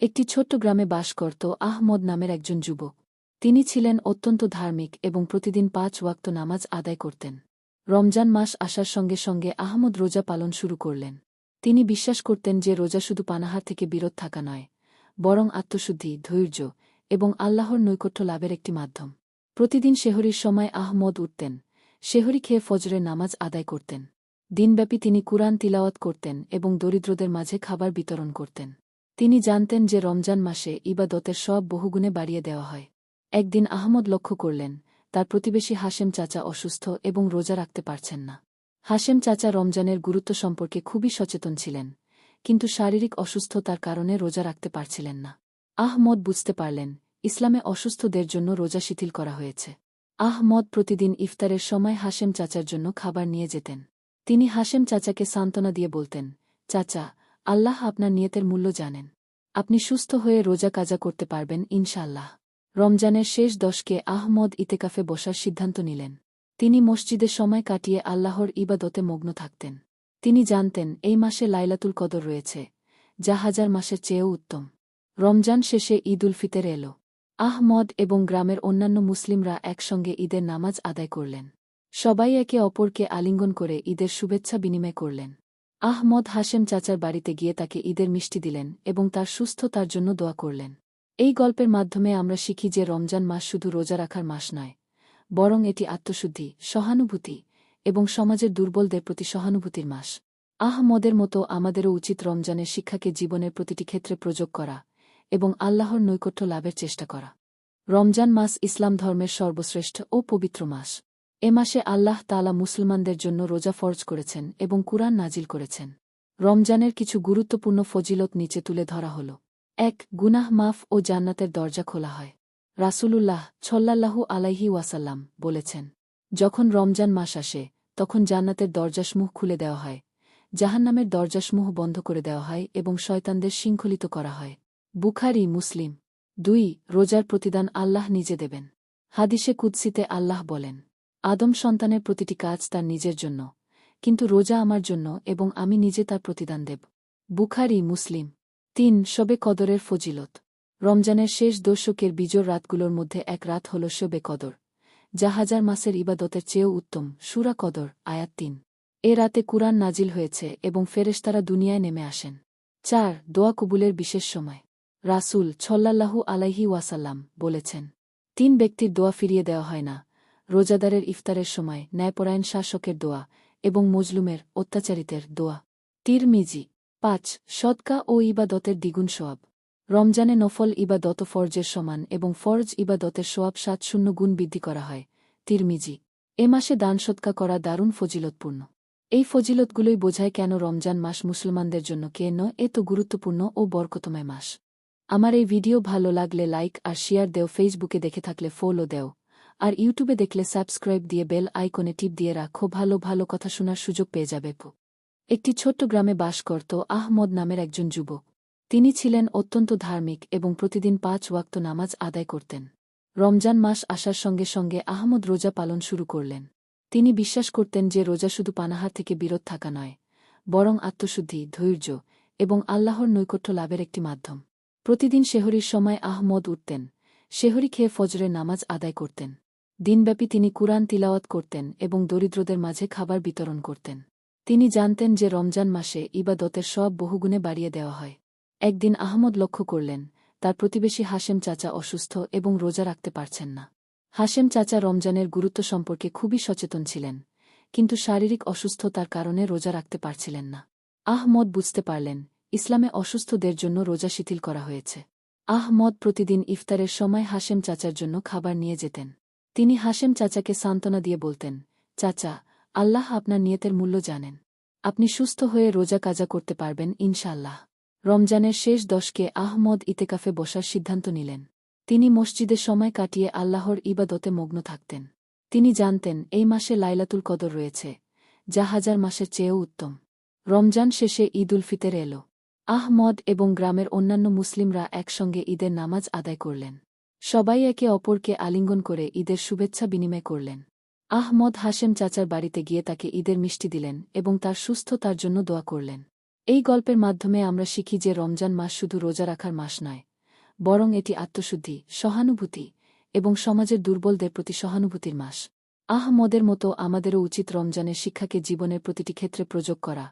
একটি ছোট্ট গ্রামে বাস করত আহমদ নামের একজন যুবক। তিনি ছিলেন অত্যন্ত ধার্মিক এবং প্রতিদিন পাঁচ ওয়াক্ত নামাজ আদায় করতেন। রমজান মাস আসার সঙ্গে সঙ্গে আহমদ রোজা পালন শুরু করলেন। তিনি বিশ্বাস করতেন যে রোজা শুধু পানাহার থেকে বিরত থাকা নয়, বরং আত্মশুদ্ধি, ধৈর্য এবং আল্লাহর নৈকট্য লাভের একটি মাধ্যম। প্রতিদিন শেহরির সময় আহমদ উঠতেন, শেহরি খেয়ে ফজরের নামাজ আদায় করতেন। দিনব্যাপী তিনি কুরআন তিলাওয়াত করতেন এবং দরিদ্রদের মাঝে খাবার বিতরণ করতেন। তিনি জানতেন যে রমজান মাসে ইবাদতের সব বহুগুণে বাড়িয়ে দেওয়া হয়। একদিন আহমদ লক্ষ্য করলেন, তার প্রতিবেশী হাশেম চাচা অসুস্থ এবং রোজা রাখতে পারছেন না। হাশেম চাচা রমজানের গুরুত্ব সম্পর্কে খুবই সচেতন ছিলেন, কিন্তু শারীরিক অসুস্থতার কারণে রোজা রাখতে পারছিলেন না। আহমদ বুঝতে পারলেন, ইসলামে অসুস্থদের জন্য রোজা শিথিল করা হয়েছে। আহমদ প্রতিদিন ইফতারের সময় হাশেম চাচার জন্য খাবার নিয়ে যেতেন। তিনি হাশেম চাচাকে সান্ত্বনা দিয়ে বলতেন, চাচা আল্লাহ আপনার নিয়তের মূল্য জানেন। আপনি সুস্থ হয়ে রোজা কাজা করতে পারবেন, ইনশাআল্লাহ। রমজানের শেষ দশকে আহমদ ইতেকাফে বসার সিদ্ধান্ত নিলেন। তিনি মসজিদে সময় কাটিয়ে আল্লাহর ইবাদতে মগ্ন থাকতেন। তিনি জানতেন, এই মাসে লাইলাতুল কদর রয়েছে, যা হাজার মাসের চেয়েও উত্তম। রমজান শেষে ঈদ উল ফিতের এল। আহমদ এবং গ্রামের অন্যান্য মুসলিমরা একসঙ্গে ঈদের নামাজ আদায় করলেন। সবাই একে অপরকে আলিঙ্গন করে ঈদের শুভেচ্ছা বিনিময় করলেন। আহমদ হাশেম চাচার বাড়িতে গিয়ে তাকে ঈদের মিষ্টি দিলেন এবং তার সুস্থতার জন্য দোয়া করলেন। এই গল্পের মাধ্যমে আমরা শিখি যে রমজান মাস শুধু রোজা রাখার মাস নয়, বরং এটি আত্মশুদ্ধি, সহানুভূতি এবং সমাজের দুর্বলদের প্রতি সহানুভূতির মাস। আহমদের মতো আমাদেরও উচিত রমজানের শিক্ষাকে জীবনের প্রতিটি ক্ষেত্রে প্রযোগ করা এবং আল্লাহর নৈকট্য লাভের চেষ্টা করা। রমজান মাস ইসলাম ধর্মের সর্বশ্রেষ্ঠ ও পবিত্র মাস। এ মাসে আল্লাহ তালা মুসলমানদের জন্য রোজা ফরজ করেছেন এবং কুরআন নাজিল করেছেন। রমজানের কিছু গুরুত্বপূর্ণ ফজিলত নিচে তুলে ধরা হল। এক, গুনাহ মাফ ও জান্নাতের দরজা খোলা হয়। রাসূলুল্লাহ ছল্লাল্লাহু আলাইহি ওয়াসাল্লাম বলেছেন, যখন রমজান মাস আসে, তখন জান্নাতের দরজাসমূহ খুলে দেওয়া হয়, জাহান্নামের দরজাসমূহ বন্ধ করে দেওয়া হয় এবং শয়তানদের শৃঙ্খলিত করা হয়। বুখারি, মুসলিম। দুই, রোজার প্রতিদান আল্লাহ নিজে দেবেন। হাদিসে কুৎসিতে আল্লাহ বলেন আদম সন্তানের প্রতিটি কাজ তার নিজের জন্য, কিন্তু রোজা আমার জন্য এবং আমি নিজে তার প্রতিদান দেব। বুখারি, মুসলিম। তিন, শবে কদরের ফজিলত। রমজানের শেষ দর্শকের বিজোর রাতগুলোর মধ্যে এক রাত হল শবে কদর, যা হাজার মাসের ইবাদতের চেয়েও উত্তম। সুরা কদর, আয়াত তিন। এ রাতে কুরআন নাজিল হয়েছে এবং ফেরেশতারা দুনিয়ায় নেমে আসেন। চার, দোয়া কবুলের বিশেষ সময়। রাসুল ছল্লাল্লাহু আলাইহি ওয়াসাল্লাম বলেছেন, তিন ব্যক্তির দোয়া ফিরিয়ে দেওয়া হয় না রোজাদারের ইফতারের সময় ন্যায়পরায়ণ শাসকের দোয়া এবং মজলুমের অত্যাচারিতের দোয়া। তিরমিজি, পাঁচ, সদকা ও ইবাদতের দ্বিগুণ সোয়াব রমজানে নফল ইবাদত ফরজের সমান এবং ফরজ ইবাদতের সোয়াব সাত শূন্য গুণ বৃদ্ধি করা হয়। তিরমিজি, এ মাসে দান সৎকা করা দারুণ ফজিলতপূর্ণ। এই ফজিলতগুলোই বোঝায় কেন রমজান মাস মুসলমানদের জন্য কে নয় এত গুরুত্বপূর্ণ ও বরকতময় মাস। আমার এই ভিডিও ভালো লাগলে লাইক আর শেয়ার দেও, ফেসবুকে দেখে থাকলে ফলো দেও। আর ইউটিউবে দেখলে সাবস্ক্রাইব দিয়ে বেল আইকনে টিপ দিয়ে রাখো, ভালো ভালো কথা শোনার সুযোগ পেয়ে যাবে একটি ছোট্ট গ্রামে বাস করত আহমদ নামের একজন যুবক। তিনি ছিলেন অত্যন্ত ধার্মিক এবং প্রতিদিন পাঁচ ওয়াক্ত নামাজ আদায় করতেন। রমজান মাস আসার সঙ্গে সঙ্গে আহমদ রোজা পালন শুরু করলেন। তিনি বিশ্বাস করতেন যে রোজা শুধু পানাহার থেকে বিরত থাকা নয়, বরং আত্মশুদ্ধি, ধৈর্য এবং আল্লাহর নৈকট্য লাভের একটি মাধ্যম। প্রতিদিন শেহরির সময় আহমদ উঠতেন। শেহরি খেয়ে ফজরের নামাজ আদায় করতেন। দিনব্যাপী তিনি কুরআন তিলাওয়াত করতেন এবং দরিদ্রদের মাঝে খাবার বিতরণ করতেন। তিনি জানতেন যে রমজান মাসে ইবাদতের সব বহুগুণে বাড়িয়ে দেওয়া হয়। একদিন আহমদ লক্ষ্য করলেন, তার প্রতিবেশী হাশেম চাচা অসুস্থ এবং রোজা রাখতে পারছেন না। হাশেম চাচা রমজানের গুরুত্ব সম্পর্কে খুবই সচেতন ছিলেন, কিন্তু শারীরিক অসুস্থতার কারণে রোজা রাখতে পারছিলেন না। আহমদ বুঝতে পারলেন, ইসলামে অসুস্থদের জন্য রোজা শিথিল করা হয়েছে। আহমদ প্রতিদিন ইফতারের সময় হাশেম চাচার জন্য খাবার নিয়ে যেতেন। তিনি হাশেম চাচাকে সান্ত্বনা দিয়ে বলতেন, চাচা, আল্লাহ আপনার নিয়তের মূল্য জানেন। আপনি সুস্থ হয়ে রোজা কাজা করতে পারবেন, ইনশাআল্লাহ। রমজানের শেষ দশকে আহমদ ইতেকাফে বসার সিদ্ধান্ত নিলেন। তিনি মসজিদে সময় কাটিয়ে আল্লাহর ইবাদতে মগ্ন থাকতেন। তিনি জানতেন, এই মাসে লাইলাতুল কদর রয়েছে, যা হাজার মাসের চেয়েও উত্তম। রমজান শেষে ঈদ উল ফিতের এল। আহমদ এবং গ্রামের অন্যান্য মুসলিমরা একসঙ্গে ঈদের নামাজ আদায় করলেন। সবাই একে অপরকে আলিঙ্গন করে ঈদের শুভেচ্ছা বিনিময় করলেন। আহমদ হাশেম চাচার বাড়িতে গিয়ে তাকে ঈদের মিষ্টি দিলেন এবং তার সুস্থতার জন্য দোয়া করলেন। এই গল্পের মাধ্যমে আমরা শিখি যে রমজান মাস শুধু রোজা রাখার মাস নয়, বরং এটি আত্মশুদ্ধি, সহানুভূতি এবং সমাজের দুর্বলদের প্রতি সহানুভূতির মাস। আহমদের মতো আমাদেরও উচিত রমজানের শিক্ষাকে জীবনের প্রতিটি ক্ষেত্রে প্রযোগ করা।